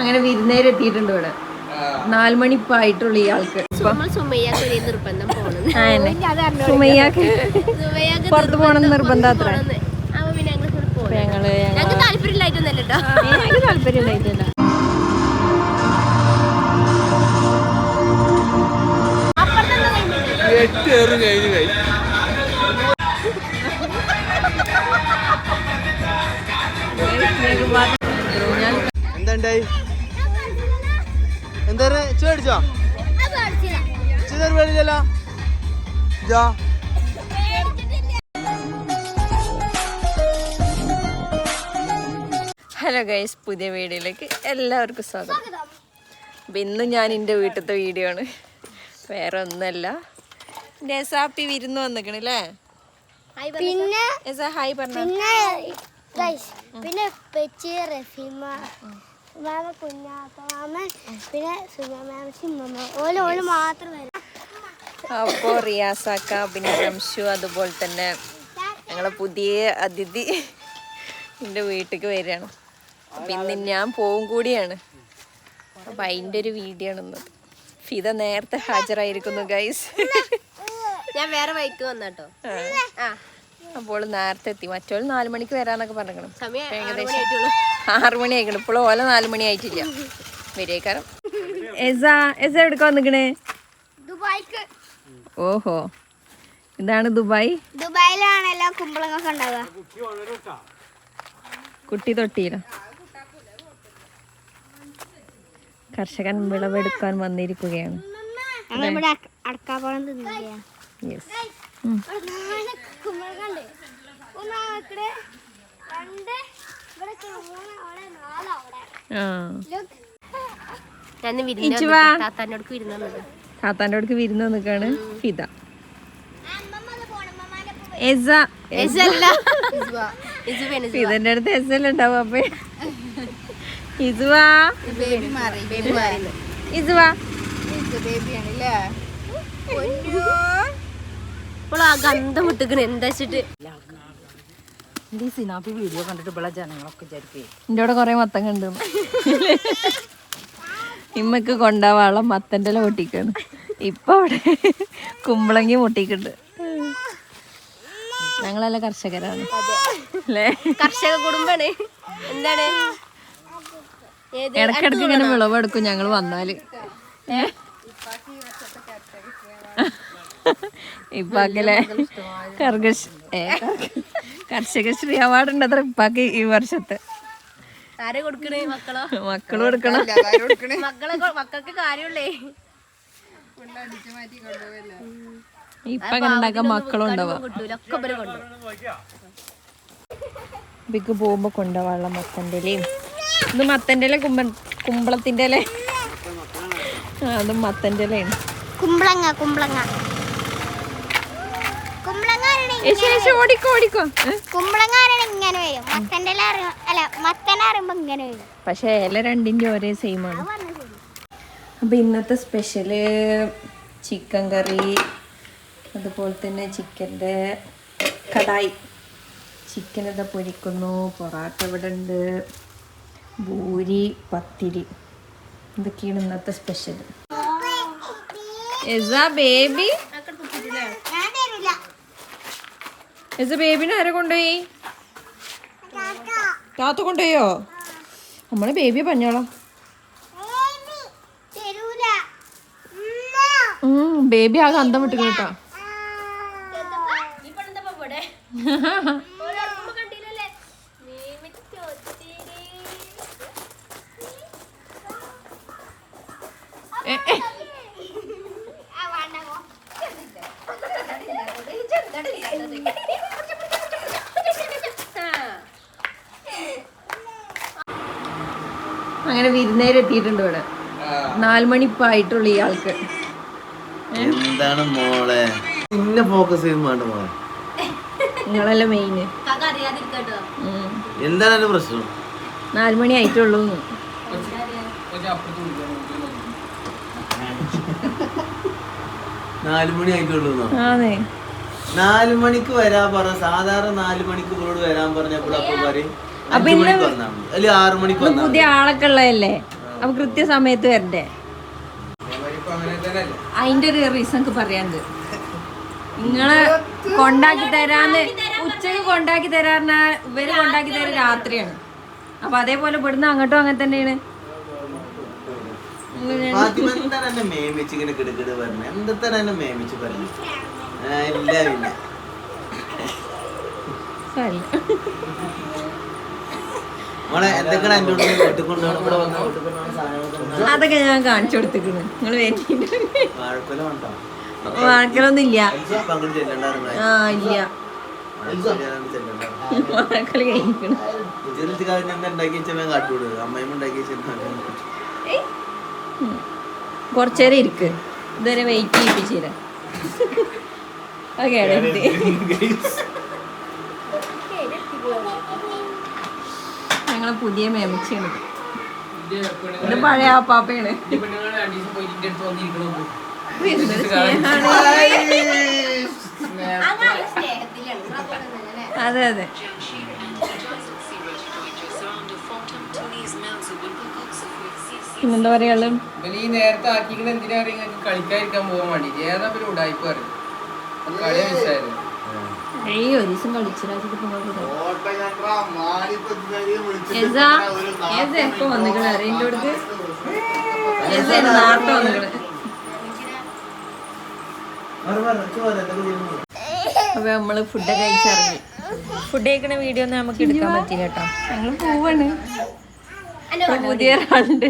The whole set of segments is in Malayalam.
അങ്ങനെ വിരുന്നേര് എത്തിയിട്ടുണ്ട് ഇവിടെ. നാലുമണിപ്പായിട്ടുള്ള ഇയാൾക്ക്. നമ്മൾ സുമയ്യാക്ക് ഒരു നിർബന്ധം പോണെന്ന്. സുമയ്യാക്ക് സുമയ്യാക്ക് പുറത്ത് പോകണം നിർബന്ധം അത്ര. ഞങ്ങൾ താല്പര്യമില്ലായിട്ടൊന്നല്ല എട്ട് ഏറ് കഴിഞ്ഞ് കഴിഞ്ഞു എന്താണ്ടായി എന്താ ചോടിച്ചോ ചിതർ വേണില്ലല്ലോ ജാ ഹലോ ഗൈസ് പുതിയ വീഡിയോയിലേക്ക് എല്ലാവർക്കും സ്വാഗതം. അപ്പം ഇന്ന് ഞാൻ എന്റെ വീട്ടിലത്തെ വീഡിയോ ആണ്. വേറെ ഒന്നല്ല നെസാപ്പി വിരുന്ന് വന്നിക്കണല്ലേ പിന്നെ ഹായ് പറഞ്ഞു. പിന്നെ പിന്നെ പെച്ചി റഫീമ. മാമ കുഞ്ഞാപ്പ മാമ പിന്നെ സുമ മാമ സിമ്മ ഓൽ ഓൽ മാത്രം വരും. അപ്പോൾ റിയാസാക്ക പിന്നെ റംഷു അതുപോലെ തന്നെ ഞങ്ങളെ പുതിയ അതിഥി എന്റെ വീട്ടിലേക്ക് വരികയാണ്. പിന്നെ ഞാൻ പോവും കൂടിയാണ്. അപ്പം അതിന്റെ ഒരു വീഡിയോ ആണ് ഇന്നത്. ഫിത നേരത്തെ ഹാജരായിരിക്കുന്നു ഗൈസ് ഞാൻ വേറെ വൈക്ക് വന്നാട്ടോ. അപ്പോൾ നേരത്തെ എത്തി. മറ്റോൾ നാല് മണിക്ക് വരാന്നൊക്കെ പറഞ്ഞിരിക്കണം. ഏകദേശം മണിയായിട്ടുള്ളൂ. ആറ് മണി ആയിക്കണം ഇപ്പോൾ ഓല നാല് മണി ആയിട്ടില്ല വരേക്കാരം എസ എസ എവിടേക്ക് വന്നിക്കണേ? ദുബായിക്ക്. ഓഹോ. ഇതാണ് ദുബായ്. ദുബായിലാണല്ലോ കുമ്പളങ്ങൊക്കെ ഉണ്ടാവുക. കുട്ടി തൊട്ടിയില്ല കർഷകൻ വിളവെടുക്കാൻ വന്നിരിക്കുകയാണ്. യെസ് കുമ്പളങ്ങണ്ട് ഒന്ന് ഇവിടെ രണ്ട് ഇവിടെ മൂന്ന് അവിടെ നാല് അവിടെ ആ Look. ഞാൻ വിരുന്ന് ഇച്ചുവാ. താത്താനോട് വിരുന്ന് വന്നത് താത്താന്റെ അടുക്ക് വിരുന്ന് നിൽക്കാണ് ഫിദ. ഫിതന്റെ ഫിദന്റെ അടുത്ത് എസ് എല്ലാം ഉണ്ടാവും അപ്പൊ? ഇസുവാ ഇസുവാ ഇപ്പോൾ ആ ഗന്ധം വിട്ടുക്കണ് എന്താ വെച്ചിട്ട്? എന്റെ അവിടെ കുറെ മത്തം കണ്ടു ഇമ്മക്ക് കൊണ്ടാവാളം മത്തന്റെ ഇല പൊട്ടിക്കാണ്. ഇപ്പൊ അവിടെ കുമ്പളങ്ങി പൊട്ടിക്കുന്നുണ്ട്. ഞങ്ങളെല്ലാം കർഷകരാണ്. അല്ലേ? കർഷക കുടുംബാണ്. എന്താണ്? ഇടക്കിടക്ക് ഇങ്ങനെ വിളവെടുക്കും ഞങ്ങൾ വന്നാൽ. ഇപ്പൊ അങ്ങനെ കർഗശ് ഏ, കർഷകശ്രീ അവാർഡ് ഉണ്ട് അത്ര ഇപ്പാക്ക് ഈ വർഷത്തെ. ആരെ കൊടുക്കണേ മക്കളോ? മക്കളും എടുക്കണം മക്കളെ കൊ- മക്കൾക്ക് കാര്യമുള്ളേ. ഇപ്പൊ അങ്ങനെ ഉണ്ടാക്കാൻ മക്കളും ഉണ്ടാവാം കിട്ടൂല. ഒക്കെ ഇവർ കൊണ്ടു ഇപ്പിക്ക് പോകുമ്പോ കൊണ്ടുപോകാനുള്ള മത്തന്റെ ഇലയും ഇത് മത്തന്റെ ഇല കുമ്പ കുമ്പളത്തിന്റെ ഇല അത് മത്തന്റെ ഇലയാണ് കുമ്പളങ്ങ കുമ്പളങ്ങ. ഓടിക്കോ ഓടിക്കോ. ഏ? കുമ്പളങ്ങ ആണെങ്കിൽ ഇങ്ങനെ വരും. മത്തന്റെ ഇല അറിയ അല്ല മത്തനെ അറിയുമ്പോ ഇങ്ങനെ വരും. പക്ഷെ ഇല രണ്ടിന്റെ ഒരേ സെയിം ആണ്. അപ്പോൾ ഇന്നത്തെ സ്പെഷ്യൽ ചിക്കൻ കറി അതുപോലെ തന്നെ ചിക്കന്റെ കടായി. ചിക്കൻ ഇതാ പൊരിക്കുന്നു പൊറാട്ട ഇവിടെ ഉണ്ട് ഭൂരി പത്തിരി. ഇതൊക്കെയാണ് ഇന്നത്തെ സ്പെഷ്യൽ എസ ബേബി ഞാൻ തരൂല എസ ബേബിനെ ആരെ കൊണ്ടുപോയി? താത്ത കൊണ്ടുപോയോ? നമ്മളെ ബേബിയെ പറഞ്ഞോളാം ബേബി ആകെ അന്തം വിട്ടു കേട്ടോ. അങ്ങനെ വിരുന്നേര് എത്തിയിട്ടുണ്ട് ഇവിടെ നാലുമണിപ്പായിട്ടുള്ളു ഇയാൾക്ക്. എന്താണ് മോളെ? പിന്നെ ഫോക്കസ് ചെയ്യും വേണ്ട മോളെ. നിങ്ങളെല്ലാം മെയിന് അറിയാതിരിക്കട്ടോ. എന്താണ് പ്രശ്നം? നാലുമണി ആയിട്ടുള്ളൂ. നാലുമണി ആയിട്ടുള്ളൂ അതെ നാലുമണിക്ക് വരാൻ പറഞ്ഞ സാധാരണ നാലുമണിക്ക് ഇവളോട് വരാൻ പറഞ്ഞപ്പോൾ അപ്പൊ പറയും അപ്പൊ ഇന്ന് ആറു മണിക്ക് പുതിയ ആളൊക്കെ ഉള്ളതല്ലേ. അപ്പൊ കൃത്യസമയത്ത് വരണ്ടേ? അതിന്റെ ഒരു റീസൺ പറയാണ്ട് നിങ്ങൾ കൊണ്ടാക്കി തരാന്ന് ഉച്ചയ്ക്ക് കൊണ്ടാക്കി തരാറിന ഇവർ കൊണ്ടാക്കി തരാൻ രാത്രിയാണ്. അപ്പൊ അതേപോലെ ഇവിടുന്ന് അങ്ങോട്ടും അങ്ങനെ തന്നെയാണ്. ഫാത്തിമ അതൊക്കെ ഞാൻ കാണിച്ചു കൊടുത്തിരിക്കുന്നു. നിങ്ങൾ വാഴക്കലൊന്നും ഇല്ല ആ ഇല്ല. വാഴക്കല കുറച്ചേരം ഇരിക്ക്. ഇതുവരെ വെയിറ്റ് ചെയ്യിപ്പിച്ചില്ല. ഓക്കെ ഞങ്ങളെ പുതിയ മേമച്ചയാണ് ഇത് പഴയ ആപ്പാപ്പയാണ്. അതെ അതെ. പിന്നെന്താ പറയാ ഈ നേരത്തെ ആക്കിക്കണ എന്തിനാ പറയുക? കളിക്കാതിരിക്കാൻ പോകാൻ വേണ്ടി ഏതാ പിന്നെ ഉടായ്പ പറയും കളി മിസ്സായിരുന്നു ഒരു ദിവസം കളിച്ചിട്ട് എസാ ഏത് എപ്പോ വന്നിക്കണ? അറിയന്റെ അടുത്ത് ഏത് നാർത്ത വന്നിക്കണ. അപ്പൊ നമ്മൾ ഫുഡ് കഴിച്ചിറങ്ങി ഫുഡ് കഴിക്കണ വീഡിയോ ഒന്നും നമുക്ക് എടുക്കാൻ പറ്റില്ല കേട്ടോ. പോവാണ്. പുതിയ ഒരാളുണ്ട്.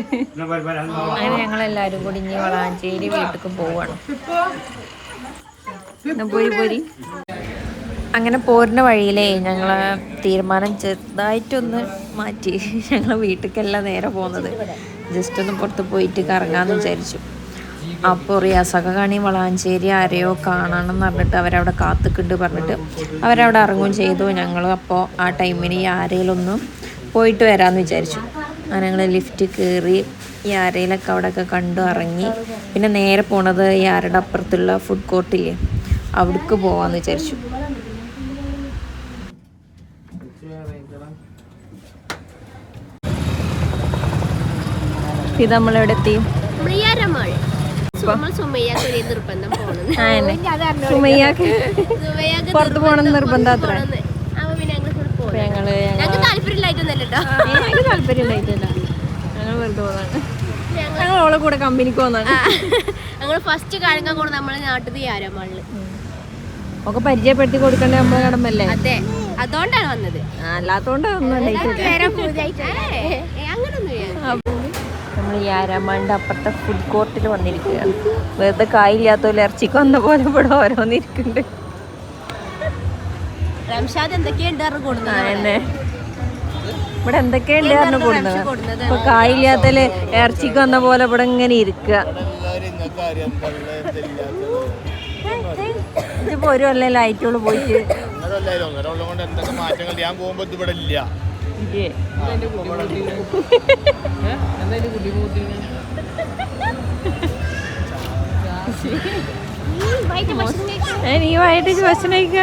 അങ്ങനെ ഞങ്ങൾ എല്ലാരും കൂടി ഇനി വളാഞ്ചേരി വീട്ടിലേക്ക് പോവാണ്. പോയി പോരി പോരി. അങ്ങനെ പോരുന്ന വഴിയിലേ ഞങ്ങൾ തീരുമാനം ചെറുതായിട്ടൊന്ന് മാറ്റി. ഞങ്ങൾ വീട്ടിലേക്കല്ല നേരെ പോകുന്നത് ജസ്റ്റ് ഒന്ന് പുറത്ത് പോയിട്ട് കറങ്ങാമെന്ന് വിചാരിച്ചു. അപ്പോൾ റിയാസൊക്കെ കാണി വളാഞ്ചേരി ആരെയോ കാണണം എന്ന് പറഞ്ഞിട്ട് അവരവിടെ കാത്തുക്കുണ്ട് പറഞ്ഞിട്ട് അവരവിടെ ഇറങ്ങുകയും ചെയ്തു. ഞങ്ങൾ അപ്പോൾ ആ ടൈമിന് ഈ ആരയിലൊന്നും പോയിട്ട് വരാമെന്ന് വിചാരിച്ചു. അങ്ങനെ ഞങ്ങൾ ലിഫ്റ്റ് കയറി ഈ ആരയിലൊക്കെ അവിടെയൊക്കെ കണ്ടു ഇറങ്ങി. പിന്നെ നേരെ പോണത് ഈ ആരുടെ അപ്പുറത്തുള്ള ഫുഡ് കോർട്ടില്ലേ അവിടേക്ക് പോവാന്ന് വിചാരിച്ചു. ഇത് നമ്മളെവിടെ എത്തി നിർബന്ധം പോണെന്ന്. നിർബന്ധം അത്ര. ഞങ്ങൾ ഞങ്ങൾക്ക് താല്പര്യം ഉണ്ടായിട്ടില്ല ഞങ്ങൾ വെറുതെ പോകാനാണ് ഞങ്ങൾ ഓളെ കൂടെ കമ്പനിക്ക് പോന്നാണ് ഞങ്ങൾ ഫസ്റ്റ് കാഴ്ച കൂടെ നമ്മളെ നാട്ടിൽ ഒക്കെ പരിചയപ്പെടുത്തി കൊടുക്കേണ്ട നമ്മളെ കടമ്പല്ലേ അതെ. അതുകൊണ്ടാണ് വന്നത്. അല്ലാത്തോണ്ടാണ് ഒന്നും ഉണ്ടായിട്ടില്ല. അങ്ങനൊന്നും നമ്മൾ ഈ ആരാമാണ്ട് അപ്പുറത്തെ ഫുഡ് കോർട്ടിൽ വന്നിരിക്കുകയാണ്. വെറുതെ കായില്ലാത്തോലെ ഇറച്ചിക്ക് വന്ന പോലെ ഇവിടെ ഓരോന്നിരിക്കുന്നുണ്ട്. റംഷാദ് എന്തൊക്കെയുണ്ട് എന്നെ. ഇവിടെ എന്തൊക്കെയുണ്ട് പറഞ്ഞു? കൊടുക്കുന്നത് ഇപ്പൊ കായില്ലാത്തൽ ഇറച്ചിക്ക് വന്ന പോലെ ഇവിടെ ഇങ്ങനെ ഇരിക്കുക. ഇതിപ്പോ ഒരു കൊല്ലം ലൈറ്റുകൾ പോയിട്ട്. കൊണ്ട് എന്തൊക്കെ മാറ്റങ്ങൾ? ഞാൻ പോകുമ്പോ ഇവിടെ ഇല്ല. നീ ഭക്ഷണം കഴിക്ക?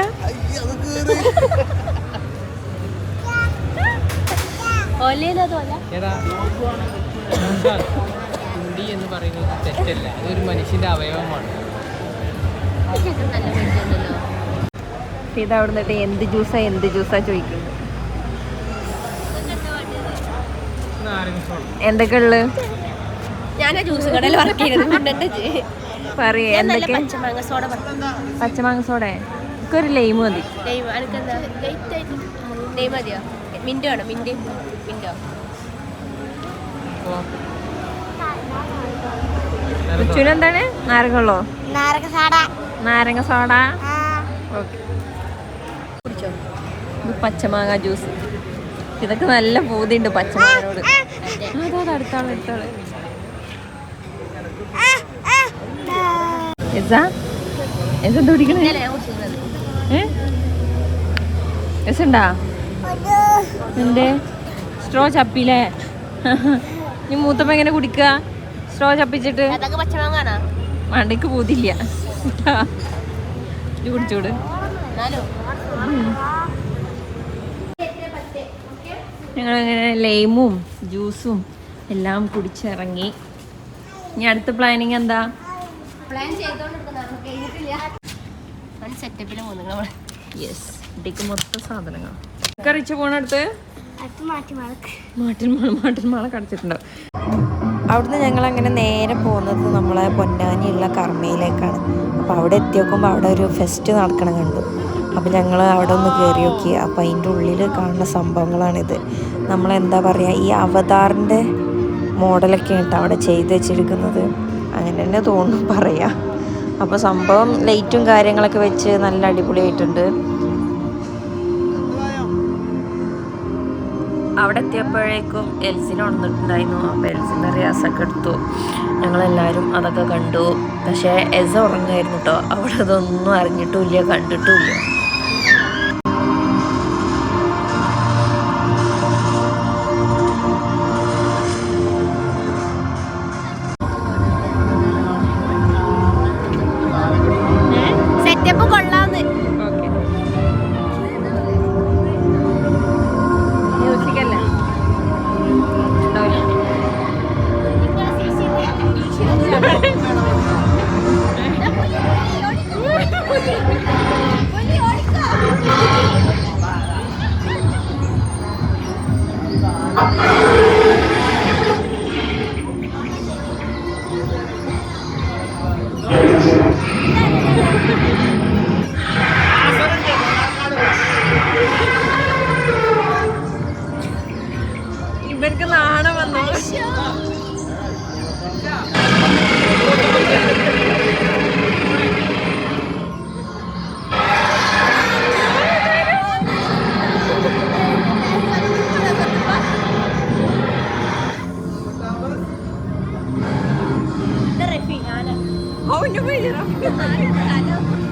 കുണ്ടി എന്ന് പറയുന്നത് തെറ്റല്ല. അതൊരു മനുഷ്യന്റെ അവയവമാണ്. ഇത് അവിടെ നിന്നിട്ട് എന്ത് ജ്യൂസാ എന്ത് ജ്യൂസാ ചോദിക്കുന്നത്? എന്തൊക്കെ ഉള്ളു? ഞാൻ ജ്യൂസ് കടയിൽ വർക്ക് ചെയ്യുന്നത്. പറയേ എന്തൊക്കെ? പച്ചമാങ്ങ സോഡ ഒരു ലൈം മതി. മിന്റോ ഉച്ചുന് എന്താണ്? നാരങ്ങളുള്ളോ നാരക സാട നാരങ്ങ സോഡ ആ. ഓക്കെ പച്ചമാങ്ങ ജ്യൂസ് ഇതൊക്കെ നല്ല പൂതിയുണ്ട് പച്ചമാങ്ങനോട് അതോട് അടുത്താൾ അടുത്താൾ. എസാ എസ് എന്താ കുടിക്കണേ? ഇന്നലെ ഞാൻ കുടിച്ചിരുന്നത്. ഏ? എസ് ഉണ്ടാ എന്തേ? സ്ട്രോ ചപ്പില്ലേ നീ മൂത്തമ്മ എങ്ങനെ കുടിക്കുക സ്ട്രോ ചപ്പിച്ചിട്ട്? മണ്ടയ്ക്ക് പൂതില്ല കുടിച്ചൂട്. ഞങ്ങളങ്ങനെ ലൈമും ജ്യൂസും എല്ലാം കുടിച്ചിറങ്ങി. ഇനി അടുത്ത പ്ലാനിങ് എന്താ? പ്ലാൻ യെസ് ഇടയ്ക്ക് മൊത്തം സാധനങ്ങൾ കറിച്ച് പോണടുത്ത് കടച്ചിട്ടുണ്ടോ? അവിടുന്ന് ഞങ്ങൾ അങ്ങനെ നേരെ പോകുന്നത് നമ്മളെ പൊന്നാനിയുള്ള കർമ്മയിലേക്കാണ്. അപ്പോൾ അവിടെ എത്തിയപ്പോ അവിടെ ഒരു ഫെസ്റ്റ് നടക്കണം കണ്ടു. അപ്പോൾ ഞങ്ങൾ അവിടെ ഒന്ന് കയറി നോക്കി. അപ്പോൾ അതിന്റെ ഉള്ളിൽ കാണുന്ന സംഭവങ്ങളാണിത്. നമ്മളെന്താ പറയുക ഈ അവതാറിന്റെ മോഡലൊക്കെ ആയിട്ട് അവിടെ ചെയ്ത് വെച്ചിരിക്കുന്നത്. അങ്ങനെ തന്നെ തോന്നും പറയാം. അപ്പോൾ സംഭവം ലൈറ്റും കാര്യങ്ങളൊക്കെ വെച്ച് നല്ല അടിപൊളിയായിട്ടുണ്ട്. അവിടെ എത്തിയപ്പോഴേക്കും എൽസിനെ ഉണർന്നിട്ടുണ്ടായിരുന്നു അപ്പോൾ എൽസിന്റെ റിയാസൊക്കെ എടുത്തു. ഞങ്ങളെല്ലാവരും അതൊക്കെ കണ്ടു. പക്ഷേ എസ ഉറങ്ങായിരുന്നു കേട്ടോ അവിടെ അതൊന്നും അറിഞ്ഞിട്ടുമില്ല കണ്ടിട്ടുമില്ല. Ano nyo mahirap. Ano, ano?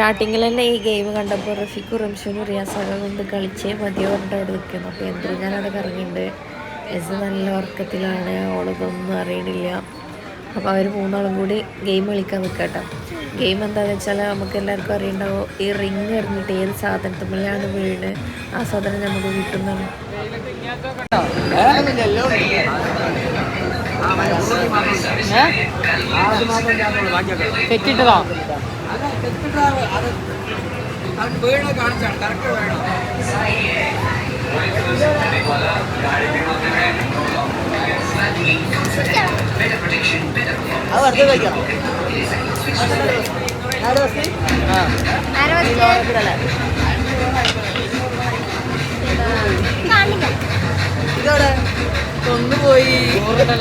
സ്റ്റാർട്ടിങ്ങിൽ തന്നെ ഈ ഗെയിം കണ്ടപ്പോൾ റഫീഖും റംഷനും റിയാസൊക്കെ കൊണ്ട് കളിച്ചേ മതിയോ പറഞ്ഞിട്ട് അവിടെ നിൽക്കുന്നു. അപ്പോൾ എന്തൊരു ഞാൻ അവിടെ കറങ്ങിയിട്ടുണ്ട്. എസ് നല്ല ഉറക്കത്തിലാണ്. ഓളതൊന്നും അറിയണില്ല. അപ്പോൾ അവർ മൂന്നാളും കൂടി ഗെയിം കളിക്കാൻ നിൽക്കട്ടോ ഗെയിം എന്താണെന്ന് വെച്ചാൽ നമുക്ക് എല്ലാവർക്കും അറിയണ്ടാവും? ഈ റിങ് എറിഞ്ഞിട്ട് ഏത് സാധനത്തുമ്പോഴാണ് വീണ് ആ സാധനം നമുക്ക് കിട്ടുന്നതാണ്. തെറ്റിട്ടതാ? വീണ കാണിച്ചാണ് കറക്റ്റ് വേണം? കൊണ്ടുപോയി എട്ട്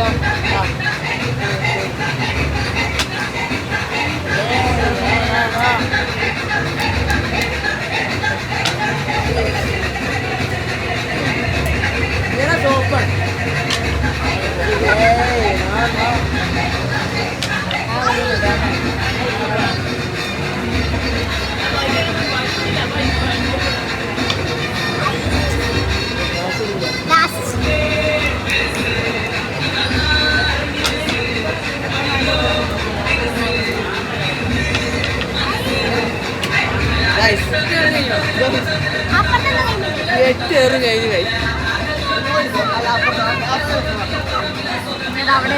അവിടെ.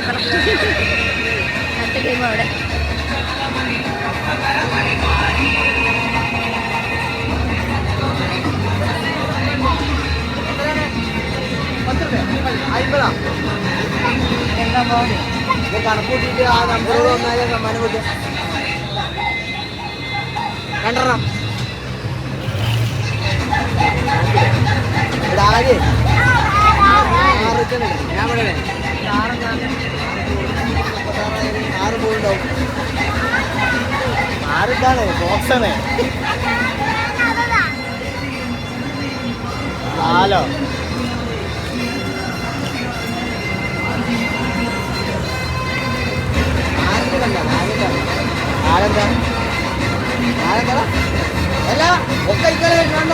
ഗെയിം അവിടെ അയ്മ്പതാ കണക്കൂട്ടിട്ട് ആ വന്നാലേ സമ്മാനം കിട്ടും. രണ്ടെണ്ണം. ഞാൻ പറയണേ ആറ് പോയിണ്ടാവും ആറിതാണ് ബോക്സാണ് നാലോ ആരെന്താ ആരെന്താ അല്ല ഒക്കെ ഇക്കാലം വേണ്ട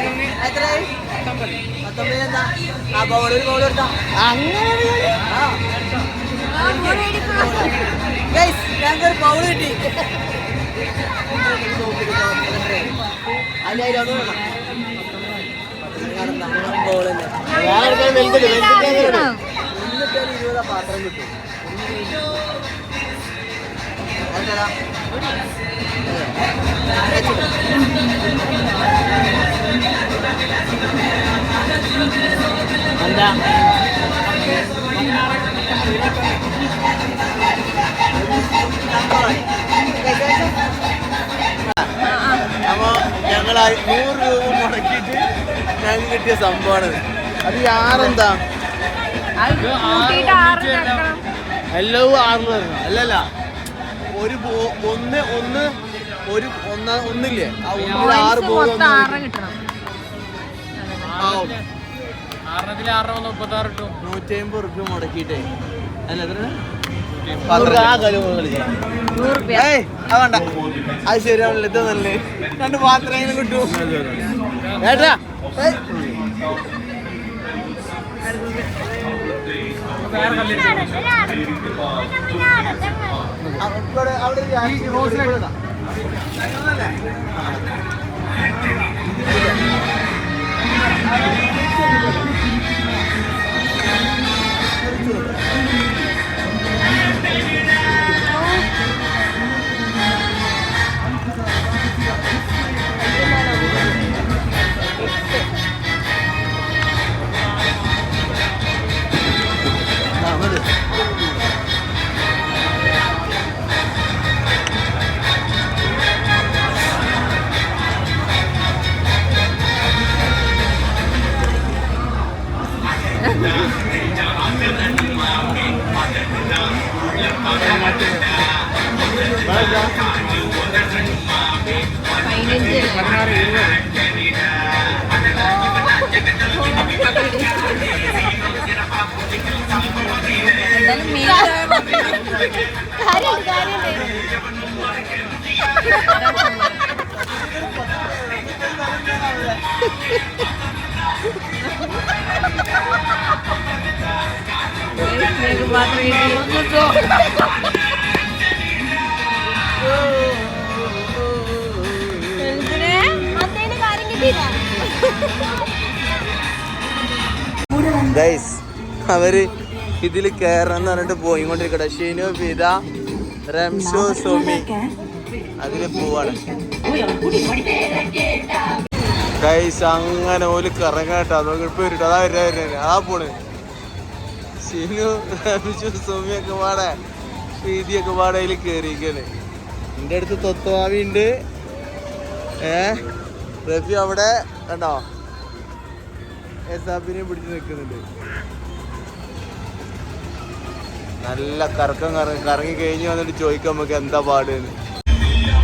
ഞങ്ങൾക്ക് പൗൾ കിട്ടി ഇരുപതാ പാത്രം കിട്ടും അതെന്താ എന്താ അപ്പൊ ഞങ്ങൾ നൂറ് രൂപ മുടക്കിയിട്ട് ഞങ്ങൾക്ക് കിട്ടിയ സംഭവമാണ് അത് ആറെന്താ എല്ലവും തരണം. അല്ലല്ല ഒരു ഒന്ന് ഒന്ന് ഒരു ഒന്ന ഒന്നില്ലേ? ആ ഒന്നിൽ ആറ് ബോൾ നൂറ്റി അമ്പത് റുപ്യ മുടക്കിയിട്ടേ. അല്ല എത്ര? ഏയ് അത് വേണ്ട. അത് ശരിയാവില്ല ഇത് നല്ലേ രണ്ട് പാത്രം കിട്ടും. ഏട്ടാ. അവിടെ അവിടെ ഒരു Thank you. ഗൈസ് അവർ ഇതിൽ കയറണം പറഞ്ഞിട്ട് പോയിക്കൊണ്ടിരിക്കട്ടെ. ഷിനു പിത റംഷു സുമി. അതിൽ പോവാണ്. ഗൈസ് അങ്ങനെ ഓൽ കറങ്ങാട്ടോ. നോക്കി ഇപ്പൊ വരട്ടെ അതാ വരുന്നത് ആ പോണ് ഷിനു സൗമ്യൊക്കെ പാടെ പ്രീതിയൊക്കെ പാടെ അതിൽ കയറിയിരിക്കാണ് എന്റെ അടുത്ത് തൊത്തവാവി ഉണ്ട്. ഏ? റഫി അവിടെ കണ്ടോ? എസാബിനെ പിടിച്ച് നിൽക്കുന്നുണ്ട്. നല്ല കറക്കം കറങ്ങി കറങ്ങി കഴിഞ്ഞ് വന്നിട്ട് ചോദിക്കാം നമുക്ക് എന്താ പാട്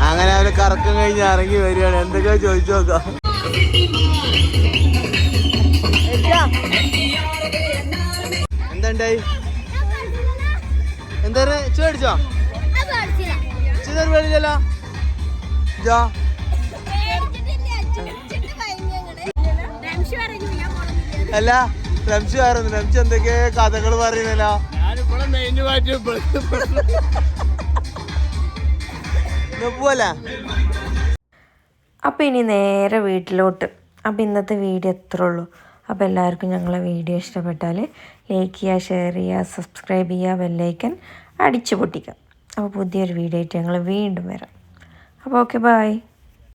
അങ്ങനെ അവർ കറക്കം കഴിഞ്ഞ് ഇറങ്ങി വരികയാണ്. എന്തൊക്കെയാ ചോദിച്ചു നോക്കാം. എന്താ ഉണ്ടായി എന്താ ചേടിച്ചോ ജാ അല്ല റംഷു ആയിരുന്നു. റംഷു എന്തൊക്കെ കഥകൾ പറയുന്നല്ലോ. അപ്പൊ ഇനി നേരെ വീട്ടിലോട്ട്. അപ്പൊ ഇന്നത്തെ വീഡിയോ എത്ര ഉള്ളൂ അപ്പോൾ എല്ലാവർക്കും ഞങ്ങളെ വീഡിയോ ഇഷ്ടപ്പെട്ടാൽ ലൈക്ക് ചെയ്യുക ഷെയർ ചെയ്യുക സബ്സ്ക്രൈബ് ചെയ്യുക ബെല്ലൈക്കൻ അടിച്ചു പൊട്ടിക്കുക. അപ്പോൾ പുതിയൊരു വീഡിയോ ആയിട്ട് ഞങ്ങൾ വീണ്ടും വരാം. അപ്പോൾ ഓക്കെ ബായ്